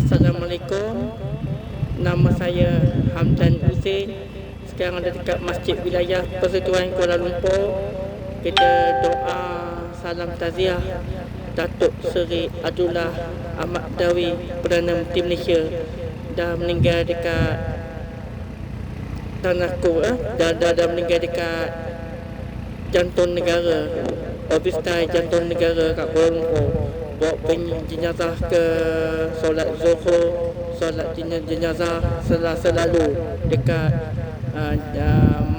Assalamualaikum. Nama saya Hamdan Hussein. Sekarang ada dekat Masjid Wilayah Persatuan Kuala Lumpur. Kita doa salam taziah Datuk Seri Abdullah Ahmad Dawi Perdana Menteri Malaysia. Dah meninggal dekat Tanah Kur eh? dah, dah, dah meninggal dekat Jantung Negara. Obistai Jantung Negara kat Kuala Lumpur bawa jenazah ke solat zuhur solat jenazah selah selalu dekat uh,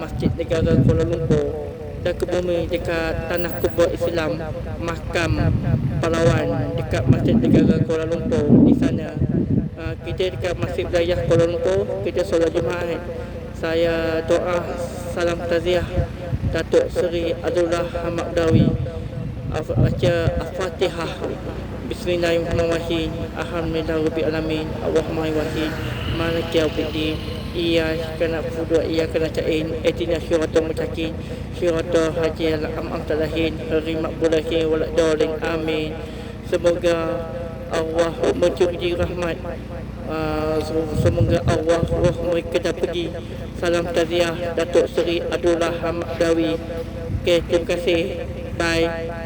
Masjid Negara Kuala Lumpur. Dan ke bumi dekat Tanah Kubur Islam Mahkam Palawan dekat Masjid Negara Kuala Lumpur. Di sana uh, kita dekat Masjid Wilayah Kuala Lumpur kita solat Jumaat. Saya doa salam taziah Datuk Seri Abdullah Ahmad Dawi baca Al-Fatihah. Bismillahirrahmanirrahim. Alhamdulillah Rabbil Alamin Ar-Rahmanirrahim Maliki Yawmiddin Iyyaka na'budu wa iyyaka nasta'in. Ihdinas siratal mustaqim. Siratal hajjal am'amta alaihim. Ghairil maghdubi alaihim waladdallin amin. Semoga Allah mencuri rahmat. Uh, Semoga Allah roh mereka dah pergi. Salam taziah Datuk Seri Abdullah Hamad Dawi. Okay, terima kasih. Bye